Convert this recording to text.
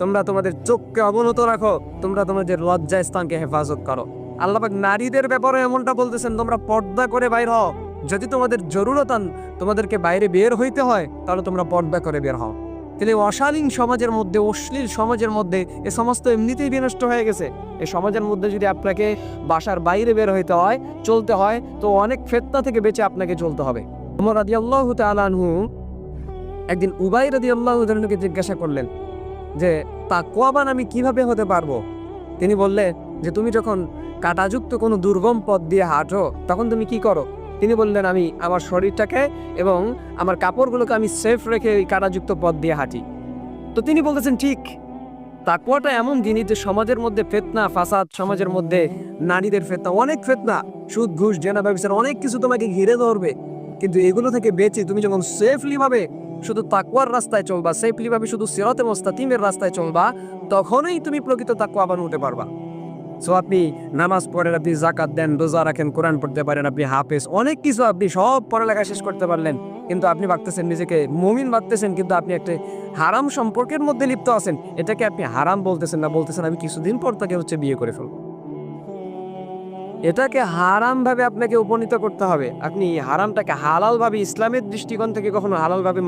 তোমরা তোমাদের চোখকে অবনত রাখো, তোমরা তোমাদের লজ্জা স্থানকে হেফাজত করো। আল্লাপাক নারীদের ব্যাপারে এমনটা বলতেছেন, তোমরা পর্দা করে বাইর হও। যদি তোমাদের জরুরতান তোমাদেরকে বাইরে বের হইতে হয়, তাহলে তোমরা পর্দা করে বের হও। তাহলে অশালীন সমাজের মধ্যে, অশ্লীল সমাজের মধ্যে এ সমস্ত এমনিতেই বিনষ্ট হয়ে গেছে। এই সমাজের মধ্যে যদি আপনাকে বাসার বাইরে বের হইতে হয়, চলতে হয়, তো অনেক ফেতনা থেকে বেঁচে আপনাকে চলতে হবে। ওমর রাদি আল্লাহ তালানহু একদিন উবাই রাদি আল্লাহ তালানহুকে জিজ্ঞাসা করলেন যে তাকওয়াবান আমি কীভাবে হতে পারব? তিনি বললেন যে, তুমি যখন কাটাযুক্ত কোনো দুর্গম পথ দিয়ে হাঁটো, তখন তুমি কি করো? তিনি বললেন, আমি আমার শরীরটাকে এবং আমার কাপড়গুলোকে আমি সেফ রেখে ওই কাটাযুক্ত পথ দিয়ে হাঁটি। তো তিনি বলতেছেন, ঠিক তাকুয়াটা এমন জিনিস যে, সমাজের মধ্যে ফেতনা, ফাসাদ, সমাজের মধ্যে নারীদের ফেতনা, অনেক ফেতনা, সুদ, ঘুষ, জেনা ব্যবসার অনেক কিছু তোমাকে ঘিরে ধরবে। কিন্তু এগুলো থেকে বেঁচে তুমি যখন সেফলি ভাবে শুধু তাকুয়ার রাস্তায় চলবা সেফলি ভাবে শুধু সিরতে মোস্তাকিমের রাস্তায় চলবা, তখনই তুমি প্রকৃত তাকুয়া বানুতে পারবা। সো আপনি নামাজ পড়েন, আপনি জাকাত দেন, রোজা রাখেন, কোরআন পড়তে পারেন, আপনি হাফেজ, অনেক কিছু আপনি সব পড়ালেখা শেষ করতে পারলেন, কিন্তু আপনি ভাবতেছেন নিজেকে মুমিন ভাবতেছেন, কিন্তু আপনি একটা হারাম সম্পর্কের মধ্যে লিপ্ত আছেন, এটাকে আপনি হারাম বলতেছেন না, বলতেছেন আমি কিছুদিন পর তাকে হচ্ছে বিয়ে করে ফেলব। এটাকে হারাম ভাবে আপনাকে উপনীত করতে হবে। আপনি হারামটাকে হালাল ভাবে ইসলামের দৃষ্টিকোণ থেকে কখনো হালাল ভাবে